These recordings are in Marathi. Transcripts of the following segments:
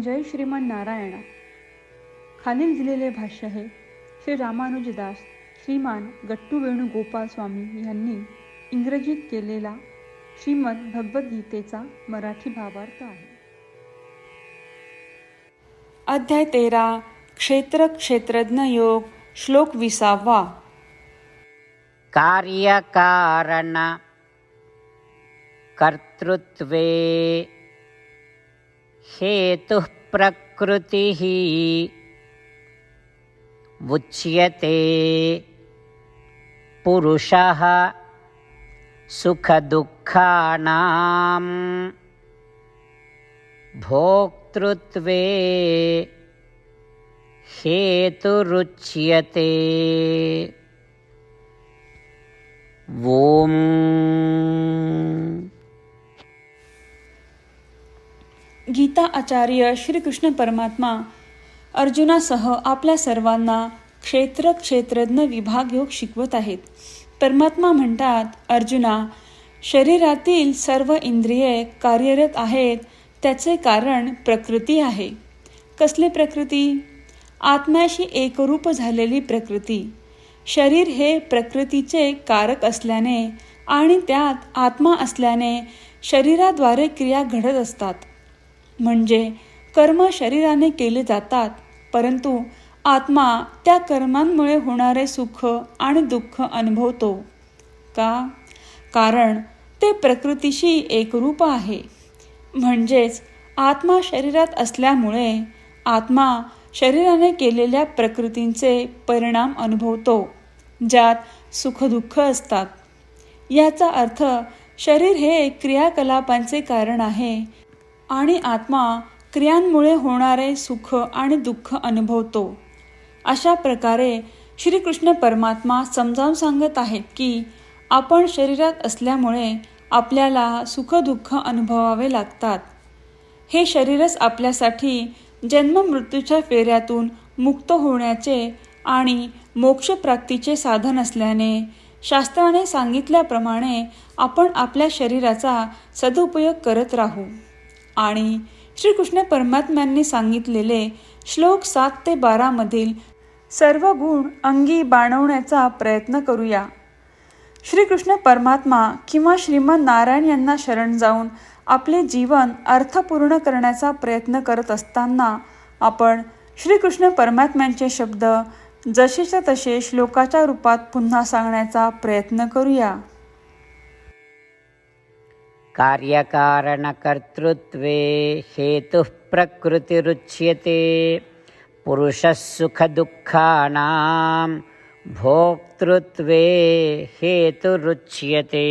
जय श्रीमान नारायणा. खालील दिलेले भाष्य हे श्री रामानुजदास श्रीमान गट्टू वेणुगोपाल स्वामी यांनी इंग्रजीत केलेला श्रीमद भगवद्गीतेचा मराठी भावार्थ आहे. अध्याय तेरा क्षेत्र क्षेत्रज्ञ योग श्लोक विसावा. कार्यकारण कर्तृत्वे हेतुः प्रकृतिः उच्यते। पुरुषः सुखदुःखानां भोक्तृत्वे हेतुरुच्यते। वो गीता आचार्य श्रीकृष्ण परमात्मा अर्जुनासह आपल्या सर्वांना क्षेत्र क्षेत्रज्ञ विभाग योग शिकवत आहेत. परमात्मा म्हणतात अर्जुना शरीरातील सर्व इंद्रिये कार्यरत आहेत त्याचे कारण प्रकृती आहे. कसली प्रकृती? आत्म्याशी एकरूप झालेली प्रकृती. शरीर हे प्रकृतीचे कारक असल्याने आणि त्यात आत्मा असल्याने शरीराद्वारे क्रिया घडत असतात. म्हणजे कर्म शरीराने केले जातात परंतु आत्मा त्या कर्मांमुळे होणारे सुख आणि दुःख अनुभवतो. का? कारण ते प्रकृतीशी एकरूप आहे. म्हणजेच आत्मा शरीरात असल्यामुळे आत्मा शरीराने केलेल्या प्रकृतींचे परिणाम अनुभवतो ज्यात सुखदुःख असतात. याचा अर्थ शरीर हे क्रियाकलापांचे कारण आहे आणि आत्मा क्रियांमुळे होणारे सुख आणि दुःख अनुभवतो. अशा प्रकारे श्रीकृष्ण परमात्मा समजावून सांगत आहेत की आपण शरीरात असल्यामुळे आपल्याला सुखदुःख अनुभवावे लागतात. हे शरीरच आपल्यासाठी जन्ममृत्यूच्या फेऱ्यातून मुक्त होण्याचे आणि मोक्षप्राप्तीचे साधन असल्याने शास्त्राने सांगितल्याप्रमाणे आपण आपल्या शरीराचा सदुपयोग करत राहू. आणि श्रीकृष्ण परमात्म्यांनी सांगितलेले श्लोक सात ते बारामधील सर्व गुण अंगी बाणवण्याचा प्रयत्न करूया. श्रीकृष्ण परमात्मा किंवा श्रीमन नारायण यांना शरण जाऊन आपले जीवन अर्थपूर्ण करण्याचा प्रयत्न करत असताना आपण श्रीकृष्ण परमात्म्यांचे शब्द जसेच्या तसे श्लोकाच्या रूपात पुन्हा सांगण्याचा प्रयत्न करूया. कार्यकारणकर्तृत्वे हेतुः प्रकृतिरुच्यते। पुरुषः सुखदुःखानां भोक्तृत्वे हेतुरुच्यते।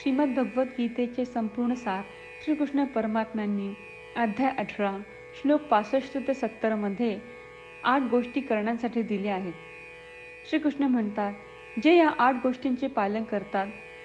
श्रीमद्भगवद्गीतेचे संपूर्ण सार श्रीकृष्ण परमात्म्यांनी अध्याय अठरा श्लोक पासष्ट ते सत्तरमध्ये आठ गोष्टी करण्यासाठी दिल्या आहेत. श्रीकृष्ण म्हणतात जे या आठ गोष्टींचे पालन करतात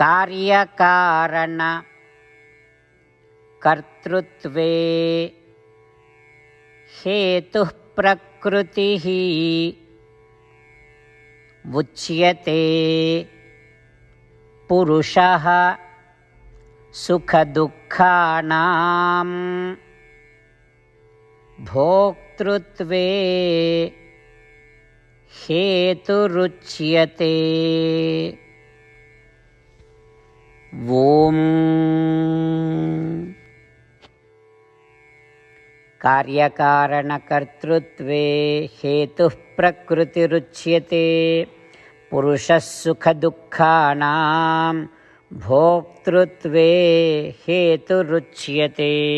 कार्यकारण कर्तृत्वे हेतुः प्रकृतिः उच्यते पुरुषः सुखदुःखानां भोक्तृत्वे हेतुरुच्यते ओम. कार्यकारणकर्तृत्वे हेतुः प्रकृतिरुच्यते. पुरुषः सुखदुःखानां भोक्तृत्वे हेतुरुच्यते.